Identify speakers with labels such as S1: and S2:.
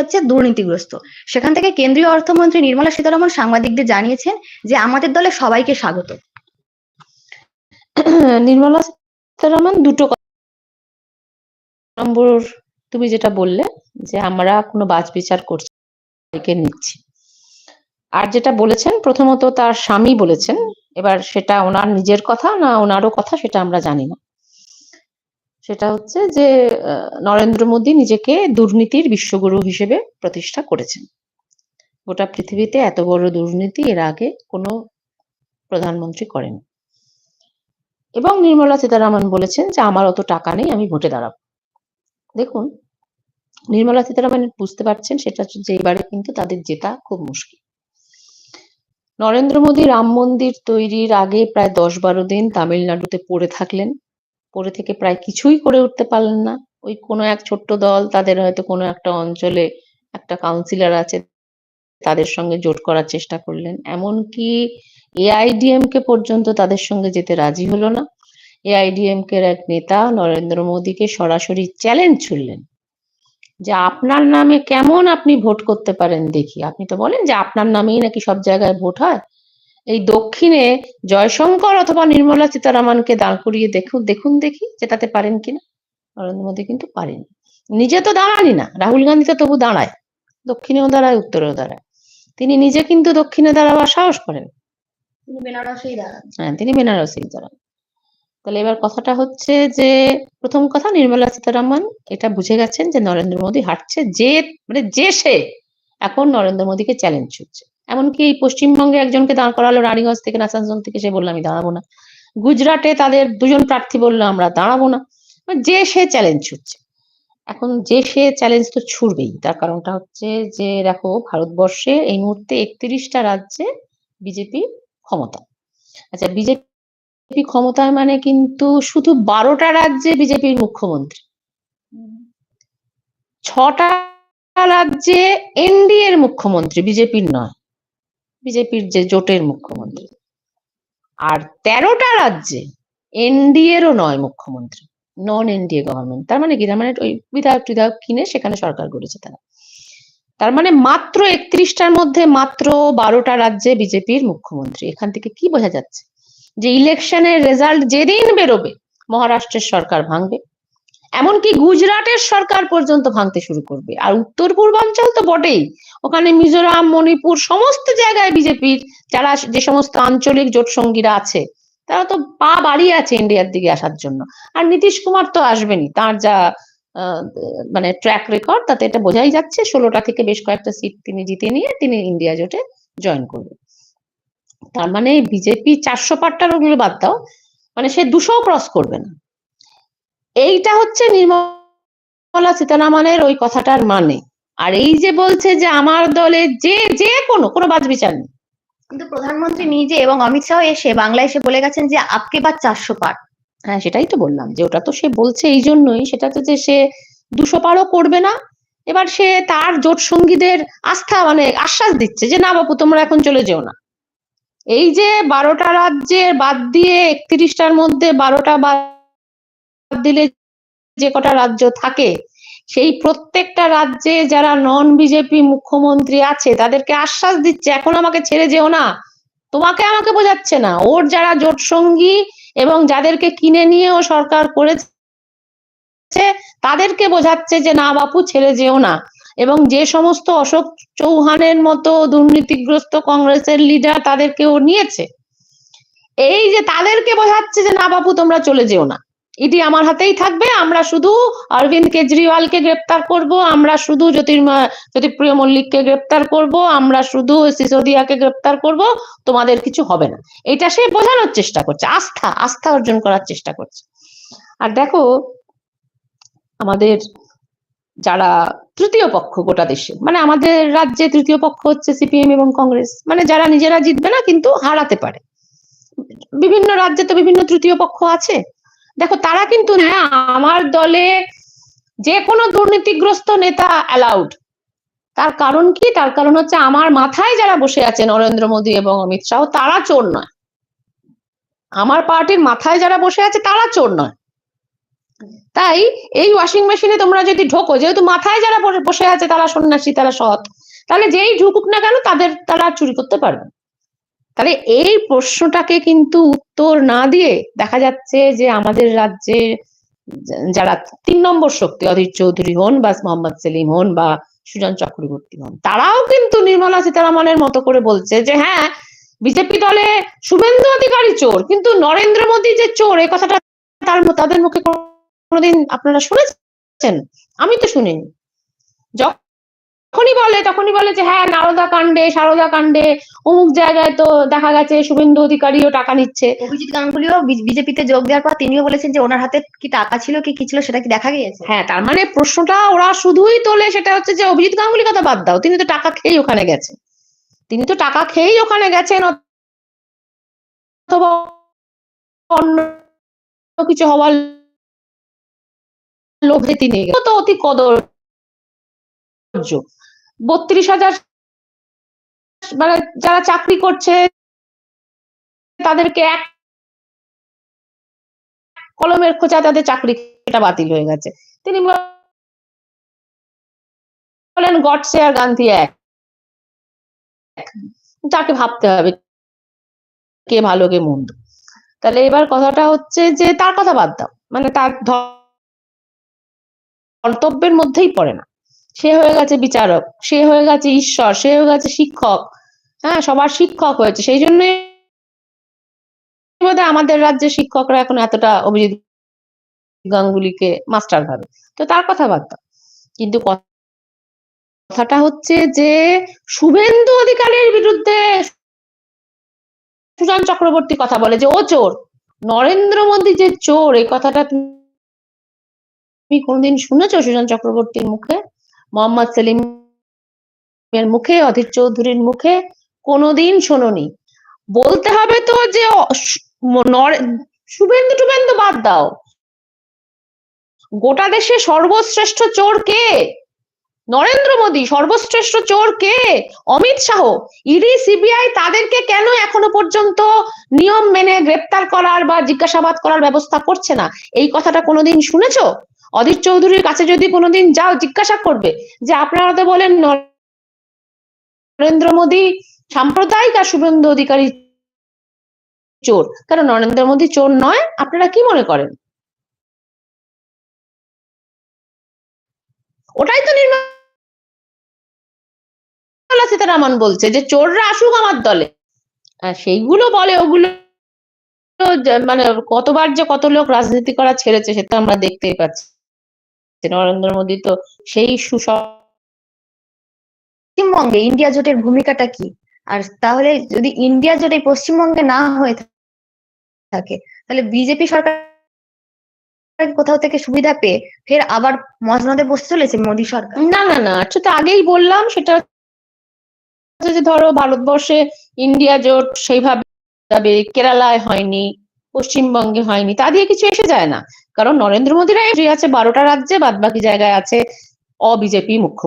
S1: হচ্ছে দুর্নীতিগ্রস্ত। সেখান থেকে কেন্দ্রীয় অর্থমন্ত্রী নির্মলা সীতারমন সাংবাদিকদের জানিয়েছেন যে, আমাদের দলে সবাইকে স্বাগত।
S2: নির্মলা সীতারামন দুটো নম্বর, তুমি যেটা বললে যে, আমরা কোনো বাজ বিচার করছি নিচ্ছি। আর যেটা বলেছেন, প্রথমত তার স্বামী বলেছেন, এবার সেটা ওনার নিজের কথা না ওনারও কথা, সেটা আমরা জানি না। সেটা হচ্ছে যে নরেন্দ্র মোদী নিজেকে দুর্নীতির বিশ্বগুরু হিসেবে প্রতিষ্ঠা করেছেন। গোটা পৃথিবীতে এত বড় দুর্নীতি এর আগে কোনো প্রধানমন্ত্রী করেন। এবং নির্মলা সীতারামন বলেছেন যে, আমার অত টাকা নেই, আমি ভোটে দাঁড়াবো। দেখুন, নির্মলা সীতারামন বুঝতে পারছেন সেটা যে, এবারে কিন্তু তাদের জেতা খুব মুশকিল। নরেন্দ্র মোদী রাম মন্দির তৈরির আগে প্রায় দশ বারো দিন তামিলনাড়ুতে পড়ে থাকলেন। পড়ে থেকে প্রায় কিছুই করে উঠতে পারলেন না। ওই কোনো এক ছোট্ট দল, তাদের হয়তো কোনো একটা অঞ্চলে একটা কাউন্সিলর আছে, তাদের সঙ্গে জোট করার চেষ্টা করলেন। এমনকি এআইডিএমকে পর্যন্ত তাদের সঙ্গে যেতে রাজি হলো না। এআইডিএমকে এর এক নেতা নরেন্দ্র মোদীকে সরাসরি চ্যালেঞ্জ ছুড়লেন যে, আপনার নামে কেমন আপনি ভোট করতে পারেন দেখি। আপনি তো বলেন যে, আপনার নামেই নাকি সব জায়গায় ভোট হয়? এই দক্ষিণে জয়শঙ্কর অথবা নির্মলা সীতারামনকে দাঁড় করিয়ে দেখুন দেখুন দেখি যেটাতে পারেন কিনা। নরেন্দ্র মোদী কিন্তু পারেনি। নিজে তো দাঁড়ানি না রাহুল গান্ধী তো তবু দাঁড়ায় দক্ষিণেও দাঁড়ায় উত্তরেও দাঁড়ায়। তিনি নিজে কিন্তু দক্ষিণে দাঁড়াবার সাহস করেন।
S1: তিনি বেনারসেই দাঁড়ান।
S2: হ্যাঁ তিনি বেনারসি দাঁড়ান। তাহলে এবার কথাটা হচ্ছে যে প্রথম কথা নির্মলা সীতারামন এটা বুঝে গেছেন যে নরেন্দ্র মোদী হাঁটছে যে মানে যে সে এখন নরেন্দ্র মোদীকে চ্যালেঞ্জ ছুটছে এমনকি এই পশ্চিমবঙ্গে একজনকে দাঁড় করালো রানীগঞ্জ থেকে আসানসোল থেকে, সে বলল, আমি দাঁড়াবো না। গুজরাটে তাদের দুজন প্রার্থী বলল, আমরা দাঁড়াবো না। মানে যে সে চ্যালেঞ্জ ছুটছে এখন যে সে চ্যালেঞ্জ তো ছুড়বেই। তার কারণটা হচ্ছে যে, দেখো, ভারতবর্ষে এই মুহূর্তে একত্রিশটা রাজ্যে বিজেপি ক্ষমতা। আচ্ছা বিজেপি ক্ষমতায় মানে কিন্তু শুধু বারোটা রাজ্যে বিজেপির মুখ্যমন্ত্রী। ছটা রাজ্যে এনডিএ এর মুখ্যমন্ত্রী বিজেপির নয়। বিজেপির যে জোটের মুখ্যমন্ত্রী। আর তেরোটা রাজ্যে এনডিএ এরও নয় মুখ্যমন্ত্রী নন এনডিএ গভর্নমেন্ট তার মানে কি? তার মানে ওই বিধায়ক টিধায়ক কিনে সেখানে সরকার গড়েছে তারা। তার মানে মাত্র একত্রিশটার মধ্যে মাত্র বারোটা রাজ্যে বিজেপির মুখ্যমন্ত্রী। এখান থেকে কি বোঝা যাচ্ছে? যে ইলেকশনের রেজাল্ট যেদিন বেরোবে, মহারাষ্ট্রের সরকার ভাঙবে। এমনকি গুজরাটের সরকার পর্যন্ত ভাঙতে শুরু করবে। আর উত্তর পূর্বাঞ্চল তো বটেই। ওখানে মিজোরাম, মণিপুর সমস্ত জায়গায় বিজেপির যারা যে সমস্ত আঞ্চলিক জোট সঙ্গীরা আছে, তারা তো পা বাড়িয়ে আছে ইন্ডিয়ার দিকে আসার জন্য। আর নীতিশ কুমার তো আসবেনই। তার যা মানে ট্র্যাক রেকর্ড তাতে এটা বোঝাই যাচ্ছে, ষোলোটা থেকে বেশ কয়েকটা সিট তিনি জিতে নিয়ে তিনি ইন্ডিয়া জোটে জয়েন করবেন। তার মানে বিজেপি চারশো পাট্টার ওগুলো বাদ দাও। মানে সে দুশো ক্রস করবে না। এইটা হচ্ছে নির্মলা সীতারামনের ওই কথাটার মানে। আর এই যে বলছে যে আমার দলে যে যে কোনো কোনো বাদ বিচার নেই।
S1: কিন্তু প্রধানমন্ত্রী নিজে এবং অমিত শাহ এসে বাংলায় এসে বলে গেছেন যে আপকে বা চারশো পার।
S2: হ্যাঁ সেটাই তো বললাম যে ওটা তো সে বলছে এই জন্যই। সেটা তো যে সে দুশো পারও করবে না এবার সে তার জোট সঙ্গীদের আস্থা মানে আশ্বাস দিচ্ছে যে না বাপু তোমরা এখন চলে যেও না। এই যে বারোটা রাজ্যের বাদ দিয়ে একত্রিশটার মধ্যে বারোটা বাদ দিলে যে কটা রাজ্য থাকে, সেই প্রত্যেকটা রাজ্যে যারা নন বিজেপি মুখ্যমন্ত্রী আছে, তাদেরকে আশ্বাস দিচ্ছে, এখন আমাকে ছেড়ে যেও না। তোমাকে আমাকে বোঝাচ্ছে না। ওর যারা জোট সঙ্গী এবং যাদেরকে কিনে নিয়েও সরকার করেছে, তাদেরকে বোঝাচ্ছে যে, না বাপু, ছেড়ে যেও না। এবং যে সমস্ত অশোক চৌহানের মতো দুর্নীতিগ্রস্ত কংগ্রেসের লিডার তাদেরকেও নিয়েছে। এই যে তাদেরকে বোঝাচ্ছে যে, না বাপু, তোমরা চলে যেও না। ইডি আমার হাতেই থাকবে, আমরা শুধু অরবিন্দ কেজরিওয়ালকে গ্রেপ্তার করব, আমরা শুধু জ্যোতির্মা, জ্যোতিপ্রিয় মল্লিককে গ্রেপ্তার করব, আমরা শুধু সিসোদিয়াকে গ্রেপ্তার করব, তোমাদের কিছু হবে না। এটা সে বোঝানোর চেষ্টা করছে, আস্থা আস্থা অর্জন করার চেষ্টা করছে। আর দেখো, আমাদের যারা তৃতীয় পক্ষ গোটা দেশে মানে আমাদের রাজ্যে তৃতীয় পক্ষ হচ্ছে সিপিএম এবং কংগ্রেস মানে যারা নিজেরা জিতবে না, কিন্তু হারাতে পারে। বিভিন্ন রাজ্যে তো বিভিন্ন তৃতীয় পক্ষ আছে। দেখো, তারা কিন্তু না আমার দলে যে কোনো দুর্নীতিগ্রস্ত নেতা অ্যালাউড তার কারণ কি? তার কারণ হচ্ছে আমার মাথায় যারা বসে আছে নরেন্দ্র মোদী এবং অমিত শাহ, তারা চোর নয়। আমার পার্টির মাথায় যারা বসে আছে, তারা চোর নয়। তাই এই ওয়াশিং মেশিনে তোমরা যদি ঢোকো, যেহেতু মাথায় যারা বসে- আছে, তারা সন্ন্যাসী, তারা সৎ, তাহলে যেই ঢুকুক না কেন, তাদের, তারা চুরি করতে পারবে। তাহলে এই প্রশ্নটাকে কিন্তু উত্তর না দিয়ে দেখা যাচ্ছে যে আমাদের রাজ্যে যারা তিন নম্বর শক্তি, অধীর চৌধুরী হন বা মোহাম্মদ সেলিম হন বা সুজন চক্রবর্তী হন, তারাও কিন্তু নির্মলা সীতারামনের মতো করে বলছে যে হ্যাঁ বিজেপি দলে শুভেন্দু অধিকারী চোর, কিন্তু নরেন্দ্র মোদী যে চোর, এই কথাটা তার তাদের মুখে কোনোদিন আপনারা শুনেছেন? আমি তো শুনিনি। যখনই বলে তখনই বলে যে হ্যাঁ নারদা কাণ্ডে সারদা কাণ্ডে অমুক জায়গায় তো দেখা গেছে শুভেন্দু অধিকারীও টাকা নিচ্ছে।
S1: অভিজিৎ গাঙ্গুলিও বিজেপিতে যোগ দেওয়ার পর তিনিও বলেছেন যে ওনার হাতে কি টাকা ছিল কি কি ছিল সেটা কি দেখা গিয়েছে?
S2: হ্যাঁ তার মানে প্রশ্নটা ওরা শুধুই তোলে সেটা হচ্ছে যে অভিজিৎ গাঙ্গুলি কথা বাদ দাও তিনি তো টাকা খেয়েই ওখানে গেছেন। তিনি তো টাকা খেয়েই ওখানে গেছেন অথবা অন্য কিছু হওয়ার লোভে তিনি তো অতি বত্রিশ হাজার মানে যারা চাকরি করছে, তাদেরকে এক কলমের খোঁচা তাদের চাকরি এটা বাতিল হয়ে গেছে। তিনি বলেন, গডসে আর গান্ধী এক। তাকে ভাবতে হবে কে ভালো, কে মন্দ। তাহলে এবার কথাটা হচ্ছে যে, তার কথা বাদ দাও। মানে তার কর্তব্যের মধ্যেই পড়ে না। সে হয়ে গেছে বিচারক, সে হয়ে গেছে ঈশ্বর, সে হয়ে গেছে শিক্ষক। হ্যাঁ সবার শিক্ষক হয়েছে, সেই বোধহয় আমাদের রাজ্যে শিক্ষকরা এখন এতটা অভিজিৎ গাঙ্গুলিকে মাস্টার ভাবে। তো তার কথা দাও। কিন্তু কথাটা হচ্ছে যে, শুভেন্দু অধিকারীর বিরুদ্ধে সুজন চক্রবর্তী কথা বলে যে, ও চোর, নরেন্দ্র মোদী যে চোর, এই কথাটা তুমি কোনদিন শুনেছো সুজন চক্রবর্তীর মুখে? মোহাম্মদ সেলিম এর মুখে, অধীর চৌধুরীর মুখে কোনোদিন শোনোনি। বলতে হবে তো যে শুভেন্দু টুভেন্দু বাদ দাও। গোটা দেশে সর্বশ্রেষ্ঠ চোর কে? নরেন্দ্র মোদী, সর্বশ্রেষ্ঠ চোর কে? অমিত শাহ, ইডি, সিবিআই তাদেরকে কেন এখনও পর্যন্ত নিয়ম মেনে গ্রেপ্তার করার বা জিজ্ঞাসাবাদ করার ব্যবস্থা করছে না? এই কথাটা কোনোদিন শুনেছো? অধীর চৌধুরীর কাছে যদি কোনোদিন যাও জিজ্ঞাসা করবে যে আপনারা তো বলেন নরেন্দ্র মোদী সাম্প্রদায়িক আর শুভেন্দু অধিকারী চোর। কারণ নরেন্দ্র মোদী চোর নয়? আপনারা কি মনে করেন? ওটাই তো নির্মলা সীতারামন বলছে যে চোররা আসুক আমার দলে। সেইগুলো বলে, ওগুলো মানে কতবার যে কত লোক রাজনীতি করা ছেড়েছে সেটা আমরা দেখতেই পাচ্ছি। নরেন্দ্র মোদী তো সেই
S1: পশ্চিমবঙ্গে ইন্ডিয়া জোটের ভূমিকাটা কি? আর তাহলে যদি ইন্ডিয়া জোট এই পশ্চিমবঙ্গে না হয়ে থাকে, তাহলে বিজেপি সরকার কোথাও থেকে সুবিধা পেয়ে ফের আবার মসনদে বসে চলেছে মোদী সরকার?
S2: না না না সেটা আগেই বললাম সেটা যে ধরো ভারতবর্ষে ইন্ডিয়া জোট সেইভাবে, কেরালায় হয়নি, পশ্চিমবঙ্গে হয়নি, তা দিয়ে কিছু এসে যায় না। কারণ নরেন্দ্র মোদীরা আছে বারোটা রাজ্যে বাদ বাকি জায়গায় আছে অবিজেপি মুখ্য